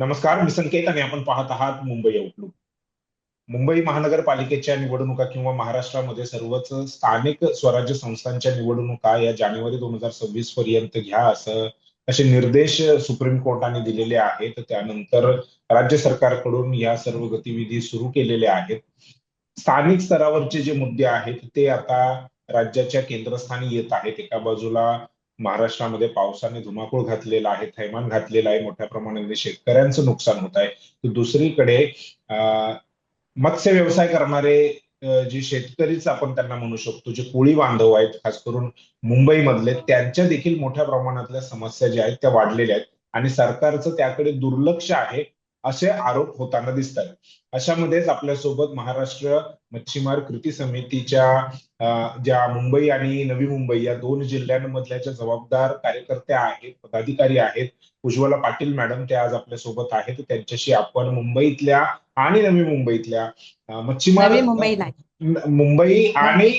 नमस्कार मी संकेत आणि आपण पाहत आहात मुंबई आउटलुक मुंबई महानगरपालिकेच्या निवडणुका किंवा महाराष्ट्रामध्ये सर्वच स्थानिक स्वराज्य संस्थांच्या निवडणुका या जानेवारी दोन हजार सव्वीस पर्यंत घ्या असं असे निर्देश सुप्रीम कोर्टाने दिलेले आहेत. त्यानंतर राज्य सरकारकडून या सर्व गतिविधी सुरू केलेल्या आहेत. स्थानिक स्तरावरचे जे मुद्दे आहेत ते आता राज्याच्या केंद्रस्थानी येत आहेत. एका बाजूला महाराष्ट्रामध्ये पावसाने धुमाकूळ घातलेला आहे थैमान घातलेला आहे मोठ्या प्रमाणामध्ये शेतकऱ्यांचं नुकसान होत आहे. तर दुसरीकडे मत्स्य व्यवसाय करणारे जे शेतकरीच आपण त्यांना म्हणू शकतो जे कोळी बांधव आहेत खास करून मुंबईमधले त्यांच्या देखील मोठ्या प्रमाणातल्या समस्या ज्या आहेत त्या वाढलेल्या आहेत. आणि सरकारचं त्याकडे दुर्लक्ष आहे. असे आरोप होताना दिसत आहेत अशामध्येच आपल्यासोबत महाराष्ट्र मच्छीमार कृती समितीच्या ज्या मुंबई आणि नवी मुंबई या दोन जिल्ह्यांमधल्या ज्या जबाबदार कार्यकर्त्या आहेत पदाधिकारी आहेत उज्ज्वला पाटील मॅडम त्या आज आपल्यासोबत आहेत. त्यांच्याशी आपण मुंबईतल्या आणि नवी मुंबईतल्या मच्छीमार मुंबई आणि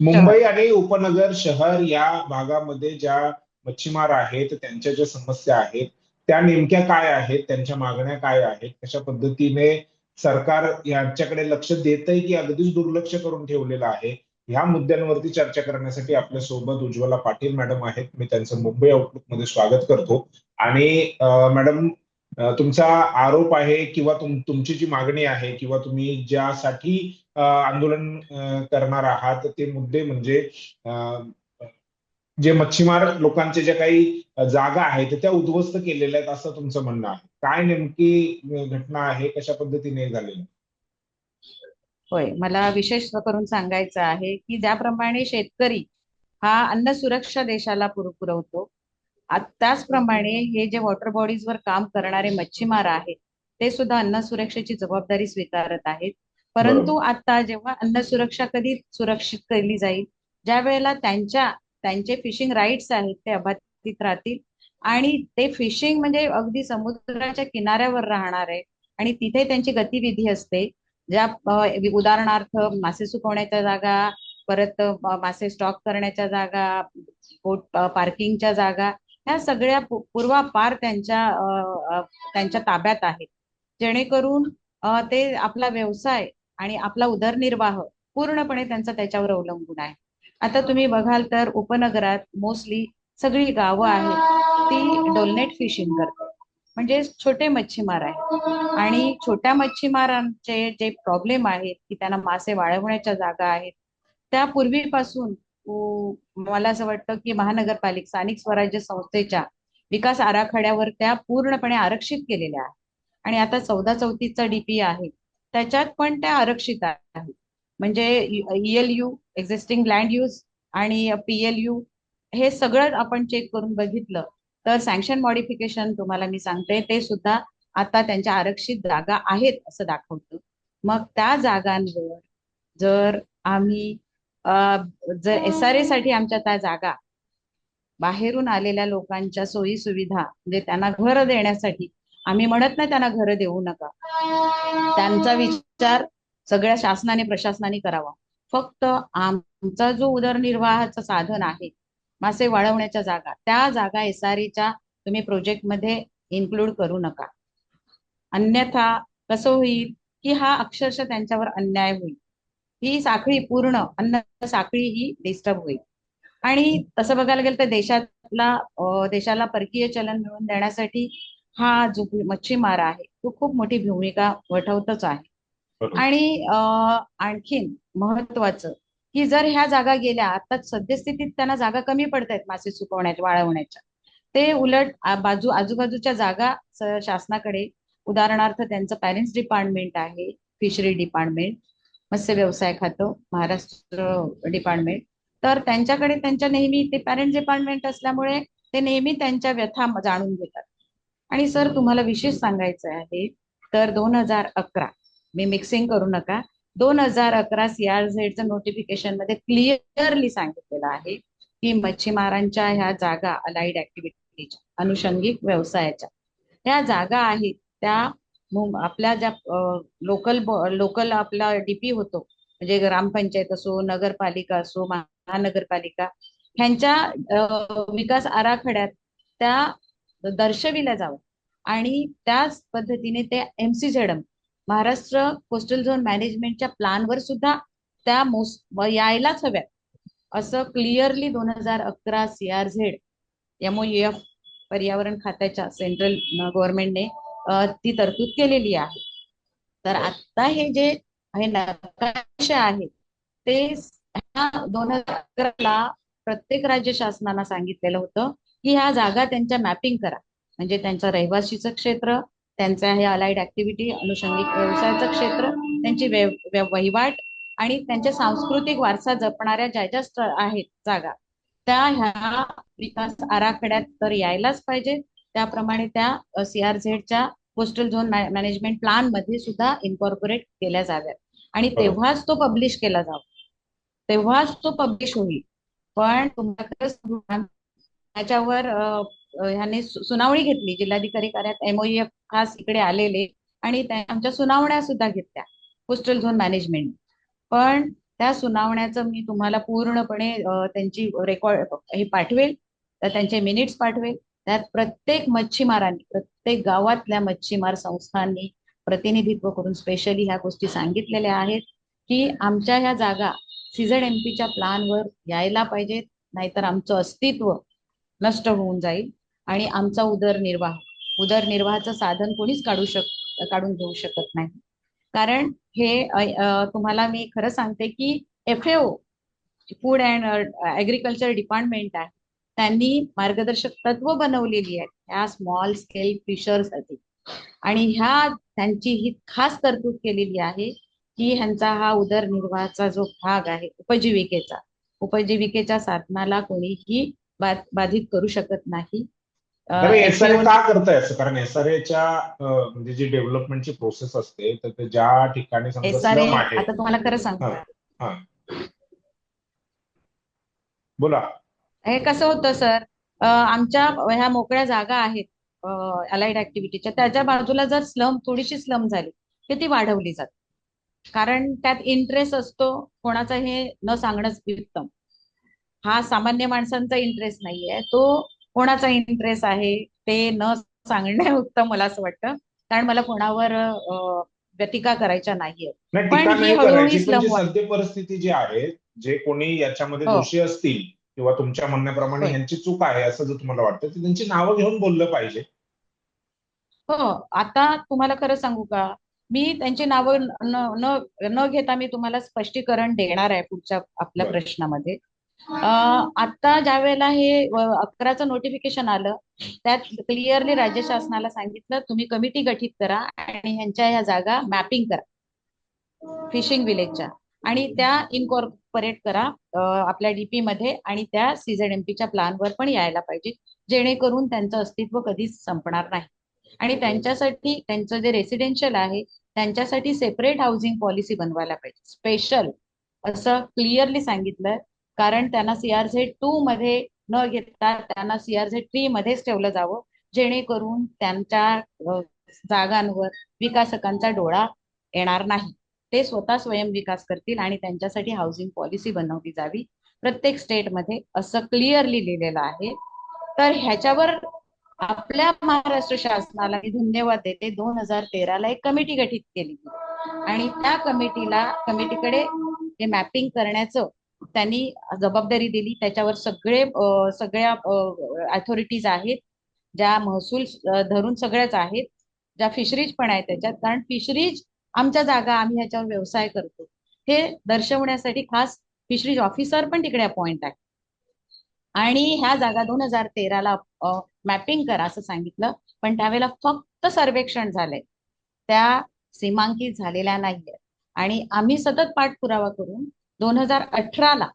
मुंबई आणि उपनगर शहर या भागामध्ये ज्या मच्छीमार आहेत त्यांच्या ज्या समस्या आहेत त्या नेमक्या काय आहेत त्यांच्या मागण्या काय आहेत कशा पद्धतीने सरकार यांच्याकडे लक्ष देत आहे की अगदीच दुर्लक्ष करून ठेवलेलं आहे ह्या मुद्द्यांवरती चर्चा करण्यासाठी आपल्यासोबत उज्ज्वला पाटील मॅडम आहेत. मी त्यांचं मुंबई आउटलुकमध्ये स्वागत करतो. आणि मॅडम तुमचा आरोप आहे किंवा तुमची जी मागणी आहे किंवा तुम्ही ज्यासाठी आंदोलन करणार आहात ते मुद्दे म्हणजे जे मच्छीमार लोकांचे ज्या काही जागा आहेत त्या उद्ध्वस्त केलेल्या आहेत असं तुमचं म्हणणं आहे. काय नेमकी घटना आहे कशा पद्धतीने झालेली? होय मला विशेष करून सांगायचं आहे की ज्याप्रमाणे शेतकरी हा अन्न सुरक्षा देशाला पुरवतो त्याचप्रमाणे हे जे वॉटर बॉडीजवर काम करणारे मच्छीमार आहेत ते सुद्धा अन्न सुरक्षेची जबाबदारी स्वीकारत आहेत. परंतु आता जेव्हा अन्न सुरक्षा कधी सुरक्षित केली जाईल ज्या वेळेला त्यांच्या त्यांचे फिशिंग राईट्स आहेत ते अबाधित राहतील. आणि ते फिशिंग म्हणजे अगदी समुद्राच्या किनाऱ्यावर राहणार आहे. आणि तिथे त्यांची गतिविधी असते. ज्या उदाहरणार्थ मासे सुकवण्याच्या जागा परत मासे स्टॉक करण्याच्या जागा बोट पार्किंगच्या जागा ह्या सगळ्या पूर्वापार त्यांच्या त्यांच्या ताब्यात आहेत. जेणेकरून ते आपला व्यवसाय आणि आपला उदरनिर्वाह पूर्णपणे त्यांचा त्याच्यावर अवलंबून आहे. आता तुम्ही बघाल तर उपनगरात मोस्टली सगळी गावं आहेत ती डोलनेट फिशिंग करतात. म्हणजे छोटे मच्छीमार आहेत. आणि छोट्या मच्छीमारांचे जे प्रॉब्लेम आहेत की त्यांना मासे वाळवण्याच्या जागा आहेत त्या पूर्वीपासून मला असं वाटतं की महानगरपालिका स्थानिक स्वराज्य संस्थेच्या विकास आराखड्यावर त्या पूर्णपणे आरक्षित केलेल्या आहेत. आणि आता चौदा चौतीसचा डीपी आहे. त्याच्यात पण त्या आरक्षित आहेत. म्हणजे ईएलयू एक्झिस्टिंग लँड यूज आणि पीएलयू हे सगळं आपण चेक करून बघितलं. तर सँक्शन मॉडिफिकेशन तुम्हाला मी सांगते ते सुद्धा आता त्यांच्या आरक्षित जागा आहेत असं दाखवतं. मग त्या जागांवर जर आम्ही जर एस आर ए साठी आमच्या त्या जागा बाहेरून आलेल्या लोकांच्या सोयी सुविधा म्हणजे त्यांना घर देण्यासाठी आम्ही म्हणत नाही त्यांना घर देऊ नका. त्यांचा विचार सगळ्या शासनाने प्रशासनाने करावा. फक्त आमचा जो उदरनिर्वाहाचं साधन आहे मासे वाढवण्याच्या जागा त्या जागा एस च्या तुम्ही प्रोजेक्टमध्ये इन्क्लूड करू नका. अन्यथा कसं होईल की हा अक्षरशः त्यांच्यावर अन्याय होईल. ही साखळी पूर्ण अन्न साखळी ही डिस्टर्ब होईल. आणि तसं बघायला गेलं तर देशातला देशाला परकीय चलन मिळवून देण्यासाठी हा जो मच्छीमार आहे तो खूप मोठी भूमिका वठवतच आहे. आणि आणखीन महत्वाचं की जर ह्या जागा गेल्या आता सद्यस्थितीत त्यांना जागा कमी पडतायत मासे सुकवण्याच्या वाळवण्याच्या. ते उलट बाजू आजूबाजूच्या जागा शासनाकडे उदाहरणार्थ त्यांचं पॅरेंट्स डिपार्टमेंट आहे फिशरी डिपार्टमेंट मत्स्य व्यवसाय खातं महाराष्ट्र डिपार्टमेंट तर त्यांच्याकडे त्यांच्या नेहमी ते पॅरेंट्स डिपार्टमेंट असल्यामुळे ते नेहमी त्यांच्या व्यथा जाणून घेतात. आणि सर तुम्हाला विशेष सांगायचं आहे तर दोन हजार अकरा मी मिक्सिंग करू नका. दोन हजार अकरा सीआरझेडचं नोटिफिकेशनमध्ये क्लिअरली सांगितलेलं आहे की मच्छीमारांच्या ह्या जागा अलाइड ऍक्टिव्हिटीच्या अनुषंगिक व्यवसायाच्या. ह्या जागा आहेत त्या आपल्या ज्या लोकल लोकल आपला डीपी होतो. म्हणजे ग्रामपंचायत असो नगरपालिका असो महानगरपालिका ह्यांच्या विकास आराखड्यात त्या दर्शविल्या जावं. आणि त्याच पद्धतीने ते एमसीझेडएम महाराष्ट्र कोस्टल झोन मॅनेजमेंटच्या प्लॅनवर सुद्धा त्या मोस यायलाच हव्या असं क्लिअरली दोन हजार अकरा सीआरझेड एमओएफ पर्यावरण खात्याच्या सेंट्रल गव्हर्नमेंटने ती तरतूद केलेली आहे. तर आता हे जे हे नकाशे आहे ते दोन हजार अकराला प्रत्येक राज्य शासनाला सांगितलेलं होतं की ह्या जागा त्यांच्या मॅपिंग करा. म्हणजे त्यांचं रहिवासीचं क्षेत्र त्यांचं हे अलाइड ऍक्टिव्हिटी अनुषंगिक व्यवसायाचं क्षेत्र त्यांची वहिवाट आणि त्यांचे सांस्कृतिक वारसा जपणाऱ्या ज्या ज्या आहेत जागा त्या ह्या विकास आराखड्यात तर यायलाच पाहिजे. त्याप्रमाणे त्या सीआरझेडच्या कोस्टल झोन मॅनेजमेंट प्लॅनमध्ये सुद्धा इन्कॉर्पोरेट केल्या जाव्यात. आणि तेव्हाच तो पब्लिश केला जावा. तेव्हाच तो पब्लिश होईल. पण तुम्हाला त्याच्यावर ह्याने सुनावणी घेतली. जिल्हाधिकारी कार्यात एमओएफ खास इकडे आलेले आणि आमच्या सुनावण्या सुद्धा घेतल्या. कोस्टल झोन मॅनेजमेंट पण त्या सुनावण्याचं मी तुम्हाला पूर्णपणे त्यांची रेकॉर्ड हे पाठवेल. तर त्यांचे मिनिट्स पाठवेल. त्यात प्रत्येक मच्छीमारांनी प्रत्येक गावातल्या मच्छीमार संस्थांनी प्रतिनिधित्व करून स्पेशली ह्या गोष्टी सांगितलेल्या आहेत की आमच्या ह्या जागा सीझन एमपीच्या प्लॅनवर यायला पाहिजेत. नाहीतर आमचं अस्तित्व नष्ट होऊन जाईल. आणि आमचा उदरनिर्वाह उदरनिर्वाहाचं साधन कोणीच काढू शक काढून घेऊ शकत नाही. कारण हे तुम्हाला मी खरं सांगते की F AO food and agriculture department आहे. त्यांनी मार्गदर्शक तत्व बनवलेली आहेत. ह्या स्मॉल स्केल फिशरसाठी आणि ह्या त्यांची ही खास तरतूद केलेली आहे की ह्यांचा हा उदरनिर्वाहाचा जो भाग आहे उपजीविकेचा उपजीविकेच्या साधनाला कोणीही बाधित करू शकत नाही. एसआरए का करताय असं? कारण एसआरएच्या म्हणजे जी डेव्हलपमेंटची प्रोसेस असते तर ते ज्या ठिकाणी आता तुम्हाला खरं सांगतो बोला. हे कसं होतं सर? आमच्या ह्या मोकळ्या जागा आहेत अलाइड ऍक्टिव्हिटीच्या त्याच्या बाजूला जर स्लम थोडीशी स्लम झाली तर ती वाढवली जाते. कारण त्यात इंटरेस्ट असतो कोणाचा हे न सांगणंच उत्तम. हा सामान्य माणसांचा इंटरेस्ट नाहीये. तो कोणाचा इंटरेस्ट आहे ते न सांगणे उत्तम मला असं वाटतं. कारण मला कोणावर व्यतिका करायच्या नाहीये पण ही हळूहळू सध्या परिस्थिती जी आहे जे कोणी याच्यामध्ये दोषी असतील किंवा तुमच्या म्हणण्याप्रमाणे यांची चूक आहे असं जर तुम्हाला वाटतं तर त्यांची नावं घेऊन बोललं पाहिजे. हो आता तुम्हाला खरं सांगू का? मी त्यांची नावं न घेता मी तुम्हाला स्पष्टीकरण देणार आहे पुढच्या आपल्या प्रश्नामध्ये. आता ज्या वेळेला हे अकराचं नोटिफिकेशन आलं त्यात क्लिअरली राज्य शासनाला सांगितलं तुम्ही कमिटी गठीत करा आणि ह्यांच्या ह्या जागा मॅपिंग करा. फिशिंग विलेजच्या आणि त्या इनकॉर्पोरेट करा आपल्या डीपी मध्ये आणि त्या सीझेडएमपीच्या प्लॅनवर पण यायला पाहिजे जेणेकरून त्यांचं अस्तित्व कधीच संपणार नाही. आणि त्यांच्यासाठी त्यांचं जे रेसिडेन्शियल आहे त्यांच्यासाठी सेपरेट हाऊसिंग पॉलिसी बनवायला पाहिजे. स्पेशल असं क्लिअरली सांगितलं कारण त्यांना सीआरझेड टू मध्ये न घेता त्यांना सीआरझेड थ्री मध्येच ठेवलं जावं जेणेकरून त्यांच्या जागांवर विकासकांचा डोळा येणार नाही. ते स्वतः स्वयं विकास करतील आणि त्यांच्यासाठी हाऊसिंग पॉलिसी बनवली जावी. प्रत्येक स्टेटमध्ये असं क्लिअरली लिहिलेलं आहे. तर ह्याच्यावर आपल्या महाराष्ट्र शासनाला मी धन्यवाद देते. दोन हजार तेराला एक कमिटी गठीत केली आणि त्या कमिटीला कमिटीकडे हे मॅपिंग करण्याचं त्यांनी जबाबदारी दिली. त्याच्यावर सगळे सगळ्या अथॉरिटीज आहेत ज्या महसूल धरून सगळ्याच आहेत ज्या फिशरीज पण आहेत त्याच्यात. कारण फिशरीज आमच्या जागा आम्ही ह्याच्यावर व्यवसाय करतो. हे दर्शवण्यासाठी खास फिशरीज ऑफिसर पण तिकडे अपॉइंट आहे आणि ह्या जागा दोन हजार तेराला मॅपिंग करा असं सांगितलं. पण त्यावेळेला फक्त सर्वेक्षण झालंय. त्या सीमांकित झालेल्या नाहीये आणि आम्ही सतत पाठपुरावा करून दोन हजार अठराला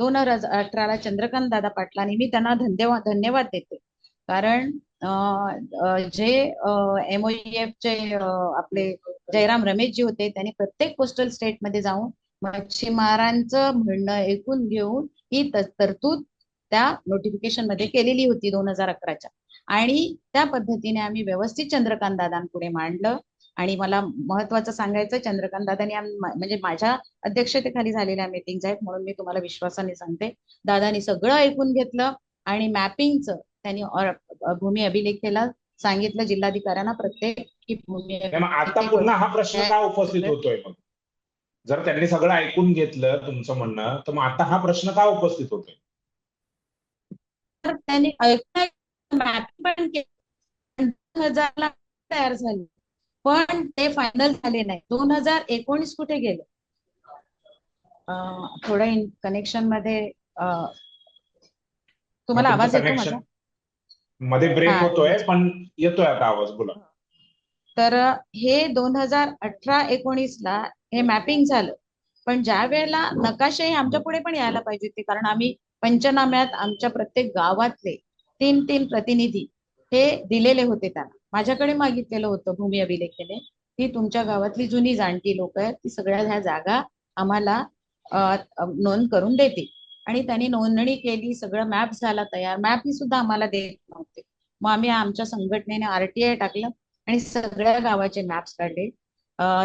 दोन हजार अठराला चंद्रकांत दादा पाटलांनी मी त्यांना धन्यवाद धन्यवाद देते. कारण जे एमओईएफचे आपले जयराम रमेशजी होते त्यांनी प्रत्येक कोस्टल स्टेटमध्ये जाऊन मच्छीमारांचं म्हणणं ऐकून घेऊन ही तरतूद त्या नोटिफिकेशनमध्ये केलेली होती दोन हजार अकराच्या. आणि त्या पद्धतीने आम्ही व्यवस्थित चंद्रकांत दादांपुढे मांडलं. आणि मला महत्वाचं सांगायचं चंद्रकांत दादानी म्हणजे माझ्या अध्यक्षतेखाली झालेल्या मीटिंग आहेत म्हणून मी तुम्हाला विश्वासाने सांगते. दादानी सगळं ऐकून घेतलं आणि मॅपिंगचं त्यांनी भूमी अभिलेख केला सांगितलं जिल्हाधिकाऱ्यांना प्रत्येक की भूमी आता पुन्हा हा प्रश्न का उपस्थित होतोय मग? जर त्यांनी सगळं ऐकून घेतलं तुमचं म्हणणं तर मग आता हा प्रश्न का उपस्थित होतोय? त्यांनी मॅप पण केलं. तयार झाली. पण ते फायनल झाले नाही. दोन हजार एकोणीस कुठे गेले? थोडं कनेक्शनमध्ये तुम्हाला आवाज येतो माझा? मध्ये ब्रेक हा. होतोय पण येतोय आता आवाज बोला. तर हे दोन हजार अठरा एकोणीस ला हे मॅपिंग झालं. पण ज्या वेळेला नकाशे हे आमच्या पुढे पण यायला पाहिजे होते कारण आम्ही पंचनाम्यात आमच्या प्रत्येक गावातले तीन तीन प्रतिनिधी हे दिलेले होते त्यांना. माझ्याकडे मागितलेलं होतं भूमी अभिलेखेने. की तुमच्या गावातली जुनी जाणती लोक आहेत ती सगळ्या ह्या जागा आम्हाला नोंद करून देतील. आणि त्यांनी नोंदणी केली सगळं मॅप झाला तयार. मॅप ही सुद्धा आम्हाला देत नव्हते. मग आम्ही आमच्या संघटनेने आरटीआय टाकलं आणि सगळ्या गावाचे मॅप्स काढले.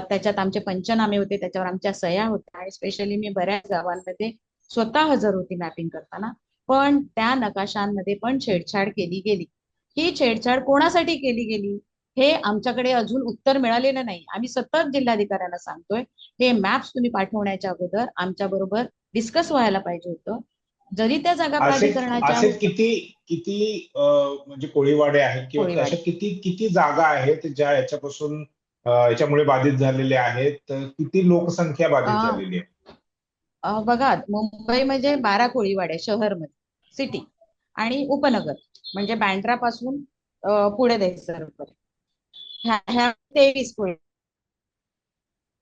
त्याच्यात आमचे पंचनामे होते त्याच्यावर आमच्या सह्या होत्या आणि स्पेशली मी बऱ्याच गावांमध्ये स्वतः हजर होती मॅपिंग करताना. पण त्या नकाशांमध्ये पण छेडछाड केली गेली. ही छेडछाड कोणासाठी केली गेली? हे आमच्याकडे अजून उत्तर मिळालेलं नाही. आम्ही सतत जिल्हाधिकाऱ्यांना सांगतोय हे मॅप्स तुम्ही पाठवण्याच्या अगोदर आमच्या बरोबर डिस्कस व्हायला पाहिजे होतं. जरी त्या जागा प्राधिकरणाच्या किती किती म्हणजे कोळीवाडे आहेत किंवा. अशा किती किती जागा आहेत ज्या याच्यापासून याच्यामुळे बाधित झालेल्या आहेत? किती लोकसंख्या बाधित झालेली आहे? बघा मुंबई म्हणजे बारा कोळीवाडे शहरमध्ये सिटी आणि उपनगर. म्हणजे बँड्रा पासून पुढे द्यायचं तेवीस कोळी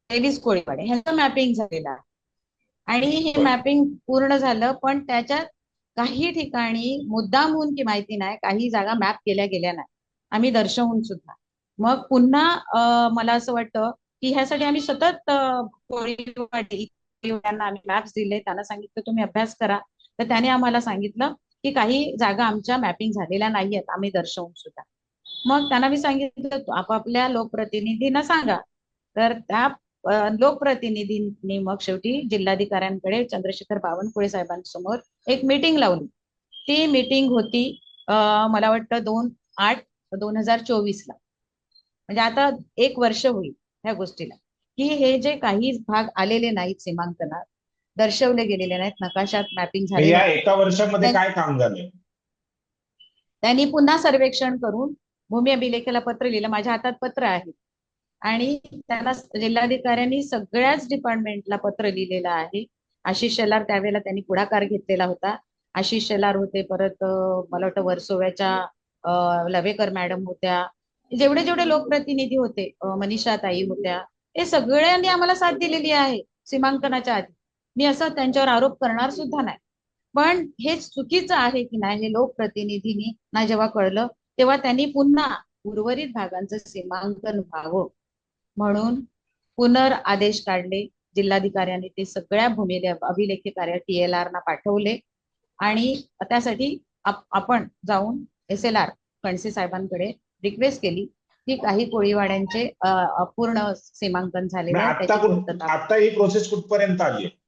तेवीस कोळीवाडे. ह्याचं मॅपिंग झालेलं आहे. आणि हे मॅपिंग पूर्ण झालं पण त्याच्यात काही ठिकाणी मुद्दामहून की माहिती नाही काही जागा मॅप केल्या गेल्या नाही. आम्ही दर्शवून सुद्धा. मग पुन्हा मला असं वाटतं की ह्यासाठी आम्ही सतत अ, कोळीवाडी आम्ही मॅप्स दिले. त्यांना सांगितलं तुम्ही अभ्यास करा. तर त्याने आम्हाला सांगितलं की काही जागा आमच्या मॅपिंग झालेल्या नाहीयेत आम्ही दर्शवून सुद्धा. मग त्यांना मी सांगितलं आपापल्या लोकप्रतिनिधींना सांगा. तर त्या लोकप्रतिनिधींनी मग शेवटी जिल्हाधिकाऱ्यांकडे चंद्रशेखर बावनकुळे साहेबांसमोर एक मीटिंग लावली. ती मीटिंग होती मला वाटतं दोन आठ दोन हजार चोवीस ला म्हणजे आता एक वर्ष होईल ह्या गोष्टीला. की हे जे काही भाग आलेले नाहीत सीमांकनात दर्शवले गेलेले नाहीत नकाशात मॅपिंग या नाहीत. एका वर्षामध्ये काय काम झालंय? त्यांनी पुन्हा सर्वेक्षण करून भूमी अभिलेखेला पत्र लिहिलं. माझ्या हातात पत्र आहे. आणि त्यांना जिल्हाधिकाऱ्यांनी सगळ्याच डिपार्टमेंटला पत्र लिहिलेलं आहे. आशिष शेलार त्यावेळेला त्यांनी पुढाकार घेतलेला होता. आशिष शेलार होते परत मला वाटतं वर्सोव्याच्या लवेकर मॅडम होत्या. जेवढे जेवढे लोकप्रतिनिधी होते मनीषा ताई होत्या हे सगळ्यांनी आम्हाला साथ दिलेली आहे सीमांकनाच्या आधी. मी असं त्यांच्यावर आरोप करणार सुद्धा नाही. पण हे चुकीचं आहे की नाही हे लोकप्रतिनिधींनी ना जेव्हा कळलं तेव्हा त्यांनी पुन्हा उर्वरित भागांचं सीमांकन व्हावं. म्हणून पुनर आदेश काढले जिल्हाधिकाऱ्यांनी ते सगळ्या भूमी अभिलेखे कार्य टीएलआर ना पाठवले आणि त्यासाठी आप- आपण जाऊन एस एल आर फणसे साहेबांकडे रिक्वेस्ट केली की काही कोळीवाड्यांचे अपूर्ण सीमांकन झालेले आता ही प्रोसेस कुठपर्यंत आली आहे?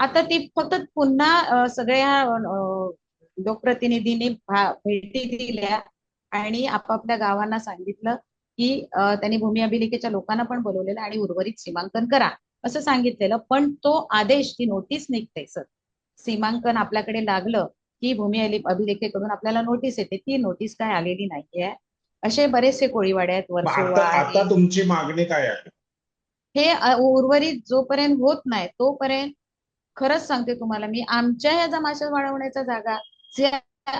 आता ती फक्त पुन्हा सगळ्या लोकप्रतिनिधींनी भेटी दिल्या आणि आपापल्या गावांना सांगितलं की त्यांनी भूमी अभिलेखेच्या लोकांना पण बोलवलेलं आणि उर्वरित सीमांकन करा असं सांगितलेलं. पण तो आदेश ती नोटीस निघते सर. सीमांकन आपल्याकडे लागलं की भूमी अभि- अभिलेखेकडून आपल्याला नोटीस येते. ती नोटीस काय आलेली नाहीये. असे बरेचसे कोळीवाडे आहेत आहे तुमची मागणी काय आहे? हे उर्वरित जोपर्यंत होत नाही तोपर्यंत खरंच सांगते तुम्हाला मी आमच्या ह्या जमाशा वाढवण्याच्या जागा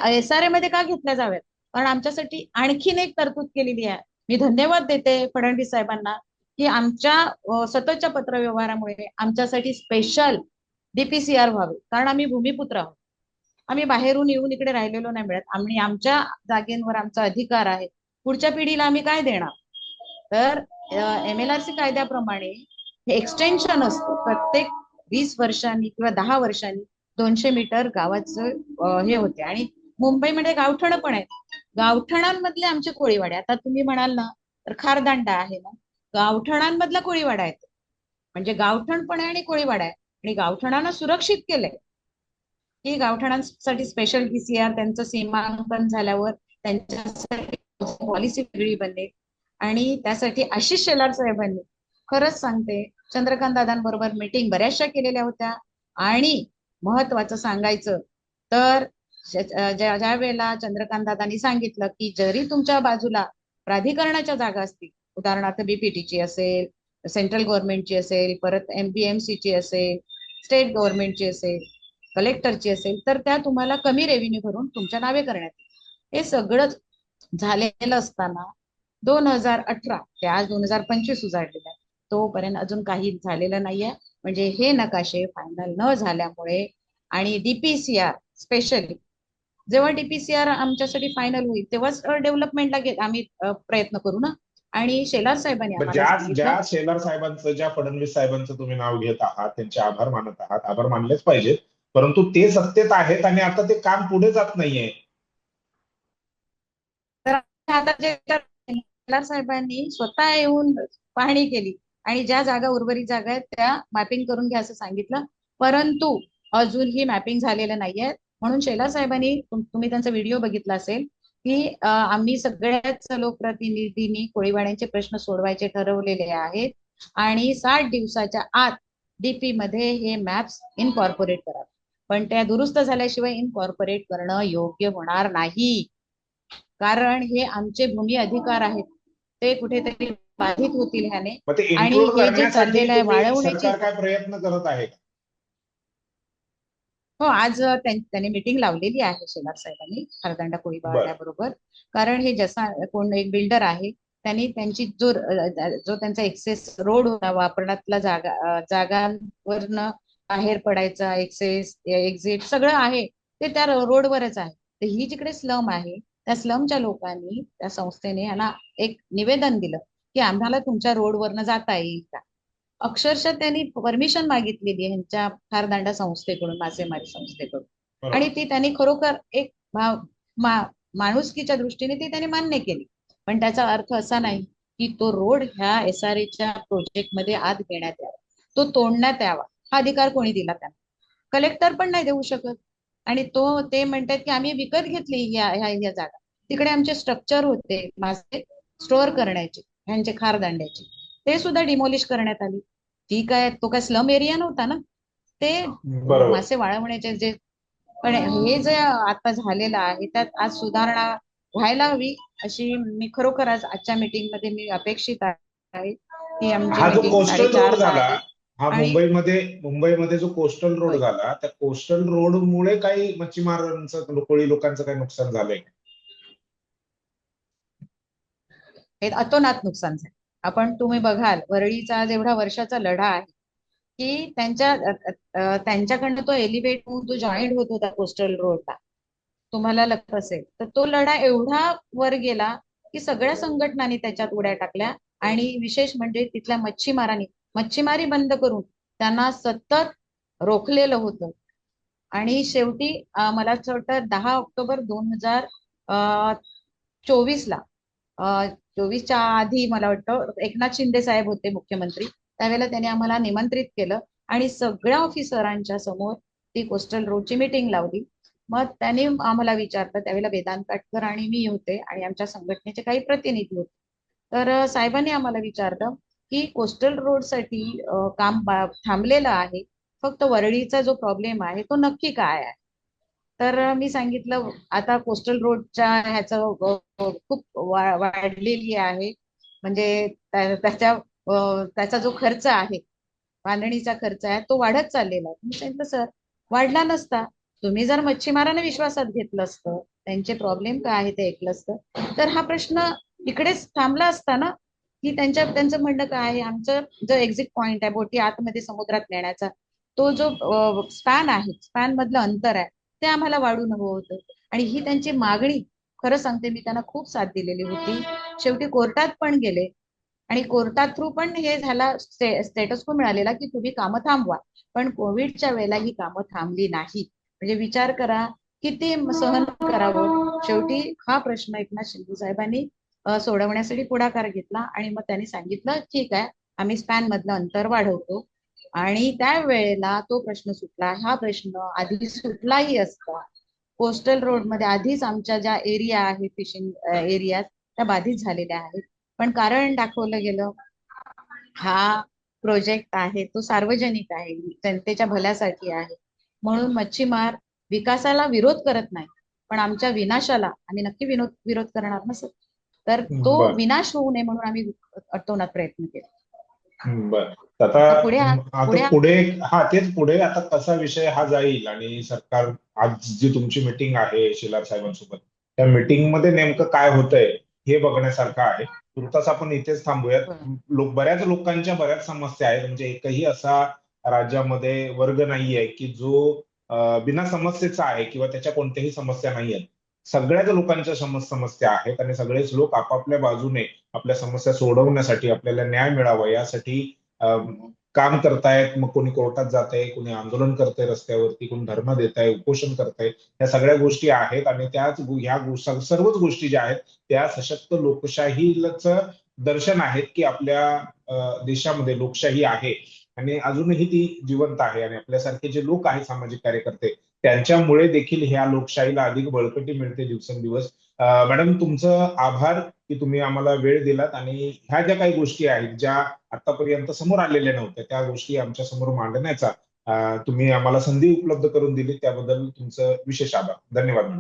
एसआरए मध्ये का घेतल्या जाव्यात? कारण आमच्यासाठी आणखीन एक तरतूद केलेली आहे. मी धन्यवाद देते फडणवीस साहेबांना की आमच्या सततच्या पत्रव्यवहारामुळे आमच्यासाठी स्पेशल डीपीसीआर व्हावे. कारण आम्ही भूमिपुत्र आहोत. आम्ही बाहेरून येऊन इकडे राहिलेलो नाही मिळत. आम्ही आमच्या जागेंवर आमचा अधिकार आहे. पुढच्या पिढीला आम्ही काय देणार? तर एम एल आर सी कायद्याप्रमाणे हे एक्सटेन्शन असतं. प्रत्येक वीस वर्षांनी किंवा दहा वर्षांनी दोनशे मीटर गावाचं हे होते. आणि मुंबईमध्ये गावठण पण आहेत गावठणांमधले आमचे कोळीवाडे आता तुम्ही म्हणाल ना तर खारदांडा आहे ना गावठणांमधला कोळीवाडा आहे म्हणजे गावठण पण आहे आणि कोळीवाडा आहे. आणि गावठणांना सुरक्षित केलंय. की गावठणांसाठी स्पेशल पीसीआर त्यांचं सीमांकन झाल्यावर त्यांच्यासाठी पॉलिसी वेगळी बनेल. आणि त्यासाठी आशिष शेलार साहेबांनी खरंच सांगते चंद्रकांत दादांबरोबर मीटिंग बऱ्याचशा केलेल्या होत्या. आणि महत्वाचं सांगायचं तर ज्या ज्या वेळेला चंद्रकांत दादांनी सांगितलं की जरी तुमच्या बाजूला प्राधिकरणाच्या जागा असतील उदाहरणार्थ बीपीटीची असेल सेंट्रल गव्हर्नमेंटची असेल परत एमबीएमसीची असेल स्टेट गव्हर्नमेंटची असेल कलेक्टरची असेल तर त्या तुम्हाला कमी रेव्हेन्यू भरून तुमच्या नावे करण्यात येईल हे सगळं झालेलं असताना दोन हजार अठरा ते आज दोन हजार पंचवीस उजाडलेलं आहे. तोपर्यंत अजून काही झालेलं नाहीये. म्हणजे हे नकाशे फायनल न झाल्यामुळे आणि डीपीसीआर स्पेशली जेव्हा डीपीसीआर आमच्यासाठी फायनल होईल तेव्हाच डेव्हलपमेंटला आम्ही प्रयत्न करू ना. आणि शेलार साहेबांनी ज्या ज्या शेलार साहेबांचं ज्या फडणवीस साहेबांचं तुम्ही नाव घेत आहात त्यांचे आभार मानत आहात आभार मानलेच पाहिजेत. परंतु ते सत्तेत आहेत आणि आता ते काम पुढे जात नाहीये. तर आता जे शेलार साहेबांनी स्वतः येऊन पाहणी केली. आणि ज्या जागा उर्वरित जागा आहेत त्या मॅपिंग करून घ्या असं सांगितलं. परंतु अजूनही मॅपिंग झालेलं नाहीये. म्हणून शेला साहेबांनी तुम्ही त्यांचा व्हिडिओ बघितला असेल की आम्ही सगळ्याच लोकप्रतिनिधींनी कोळीवाड्यांचे प्रश्न सोडवायचे ठरवलेले आहेत आणि साठ दिवसाच्या आत डीपी मध्ये हे मॅप्स इनकॉर्पोरेट करा पण त्या दुरुस्त झाल्याशिवाय इनकॉर्पोरेट करणं योग्य होणार नाही. कारण हे आमचे भूमी अधिकार आहेत. ते कुठेतरी बाधित होतील ह्याने. आणि हे जे चाललेलं आहे वाढवण्याचे काय प्रयत्न करत आहे? हो आज त्यांनी मीटिंग लावलेली आहे शेलार साहेबांनी हरदांडा बरोबर कारण हे जसा कोण एक बिल्डर आहे त्यांनी त्यांची जो जो त्यांचा एक्सेस रोड होता वापरण्यातला जागा जागांवरनं बाहेर पडायचा एक्सेस एक्झिट सगळं आहे ते त्या रोडवरच आहे. तर ही जिकडे स्लम आहे त्या स्लमच्या लोकांनी त्या संस्थेने यांना एक निवेदन दिलं. की आम्हाला तुमच्या रोडवरनं जाता येईल का? अक्षरशः त्यांनी परमिशन मागितलेली ह्यांच्या खारदांडा संस्थेकडून मासेमारी संस्थेकडून. आणि ती त्यांनी खरोखर एक माणुसकीच्या दृष्टीने ती त्यांनी मान्य केली. पण त्याचा अर्थ असा नाही की तो रोड ह्या एस आर एच्या प्रोजेक्टमध्ये आत घेण्यात यावा. तो तोडण्यात यावा. हा अधिकार कोणी दिला त्यांना? कलेक्टर पण नाही देऊ शकत. आणि तो ते म्हणतात की आम्ही विकत घेतली या ह्या जागा. तिकडे आमचे स्ट्रक्चर होते मासे स्टोअर करण्याचे. ह्यांचे खारदांड्याचे ते सुद्धा डिमोलिश करण्यात आली. ती काय तो काय स्लम एरिया नव्हता ना? ते मासे वाळवण्याचे जे पण हे जे आता झालेलं आहे त्यात आज सुधारणा व्हायला हवी अशी मी खरोखर आज आजच्या मीटिंगमध्ये मी अपेक्षित आहे. की आमची हा मुंबईमध्ये मुंबईमध्ये जो कोस्टल रोड झाला त्या कोस्टल रोड मुळे काही मच्छीमारांचं कोळी लोकांचं काही नुकसान झालंय हे अतोनात नुकसान झालं. आपण तुम्ही बघाल वरळीचा जेवढा वर्षाचा लढा आहे की त्यांच्या त्यांच्याकडनं तो एलिव्हेट होऊन तो जॉईंट होत होता कोस्टल रोडला तुम्हाला लक्षात असेल तर तो लढा एवढा वर गेला की सगळ्या संघटनांनी त्याच्यात उड्या टाकल्या आणि विशेष म्हणजे तिथल्या मच्छीमारांनी मच्छीमारी बंद करून त्यांना सतत रोखलेलं होतं. आणि शेवटी मला असं वाटतं दहा ऑक्टोबर दोन हजार चोवीस ला चोवीसच्या आधी मला वाटतं एकनाथ शिंदे साहेब होते मुख्यमंत्री. त्यावेळेला त्यांनी आम्हाला निमंत्रित केलं आणि सगळ्या ऑफिसरांच्या समोर ती कोस्टल रोडची मीटिंग लावली. मग त्यांनी आम्हाला विचारलं त्यावेळेला वेदांत काटकर आणि मी होते आणि आमच्या संघटनेचे काही प्रतिनिधी होते. तर साहेबांनी आम्हाला विचारलं की कोस्टल रोडसाठी काम थांबलेलं आहे. फक्त वरळीचा जो प्रॉब्लेम आहे तो नक्की काय आहे? तर मी सांगितलं आता कोस्टल रोडच्या ह्याचं खूप वाढलेली आहे. म्हणजे त्याच्या त्याचा जो खर्च आहे बांधणीचा खर्च आहे तो वाढत चाललेला आहे. मी सांगितलं सर वाढला नसता. तुम्ही जर मच्छीमारांना विश्वासात घेतलं असतं त्यांचे प्रॉब्लेम काय आहे ते ऐकलं असतं तर हा प्रश्न इकडेच थांबला असता ना की त्यांच्या त्यांचं म्हणणं काय आहे? आमचं जो एक्झिट पॉइंट आहे बोटी आतमध्ये समुद्रात नेण्याचा तो जो स्पॅन आहे स्पॅन मधलं अंतर आहे ते आम्हाला वाढून हवं होतं. आणि ही त्यांची मागणी खरं सांगते मी त्यांना खूप साथ दिलेली होती. शेवटी कोर्टात पण गेले. आणि कोर्टात थ्रू पण हे झाला स्टेटस को मिळालेला की तुम्ही कामं थांबवा. पण कोविडच्या वेळेला ही कामं थांबली नाही. म्हणजे विचार करा किती सहन करावं? शेवटी हा प्रश्न एकनाथ शिंदे साहेबांनी सोडवण्यासाठी पुढाकार घेतला. आणि मग त्यांनी सांगितलं ठीक आहे आम्ही स्पॅन मधलं अंतर वाढवतो. आणि त्यावेळेला तो प्रश्न सुटला. हा प्रश्न आधी सुटलाही असता कोस्टल रोडमध्ये आधीच आमच्या ज्या एरिया आहे फिशिंग एरियात त्या बाधित झालेल्या आहेत. पण कारण दाखवलं गेलं हा प्रोजेक्ट आहे तो सार्वजनिक आहे जनतेच्या भल्यासाठी आहे. म्हणून मच्छीमार विकासाला विरोध करत नाही पण आमच्या विनाशाला आम्ही नक्की विनोद विरोध करणार नसत. तर तो. विनाश होऊ नये म्हणून आम्ही अटवण्यात प्रयत्न केला. बर. आता आता पुढे हा तेच पुढे आता कसा विषय हा जाईल आणि सरकार आज जी तुमची मीटिंग आहे शेलार साहेबांसोबत त्या मीटिंगमध्ये नेमकं काय होतंय हे बघण्यासारखं आहे. तुर्तास आपण इथेच थांबूयात. लोक बऱ्याच लोकांच्या बऱ्याच समस्या आहेत. म्हणजे एकही असा राज्यामध्ये वर्ग नाहीये की जो बिना समस्येचा आहे किंवा त्याच्या कोणत्याही समस्या नाही आहेत सगळ्याच लोकांच्या समज समस्या आहेत आणि सगळेच लोक आपापल्या बाजूने आपल्या समस्या सोडवण्यासाठी आपल्याला न्याय मिळावा यासाठी काम करतायत मग कोणी कोर्टात जात आहे कोणी आंदोलन करतंय रस्त्यावरती कोणी धर्म देत आहे उपोषण करतंय या सगळ्या गोष्टी आहेत आणि त्याच ह्या सर्वच गोष्टी ज्या आहेत त्या सशक्त लोकशाहीच दर्शन आहेत की आपल्या देशामध्ये लोकशाही आहे. आणि अजूनही ती जिवंत आहे आणि आपल्यासारखे जे लोक आहेत सामाजिक कार्यकर्ते त्यांच्यामुळे देखील ह्या लोकशाहीला अधिक बळकटी मिळते दिवसेंदिवस. मॅडम तुमचं आभार की तुम्ही आम्हाला वेळ दिलात आणि ह्या ज्या काही गोष्टी आहेत ज्या आतापर्यंत समोर आलेल्या नव्हत्या त्या गोष्टी आमच्यासमोर मांडण्याचा तुम्ही आम्हाला संधी उपलब्ध करून दिली त्याबद्दल तुमचं विशेष आभार. धन्यवाद मॅडम.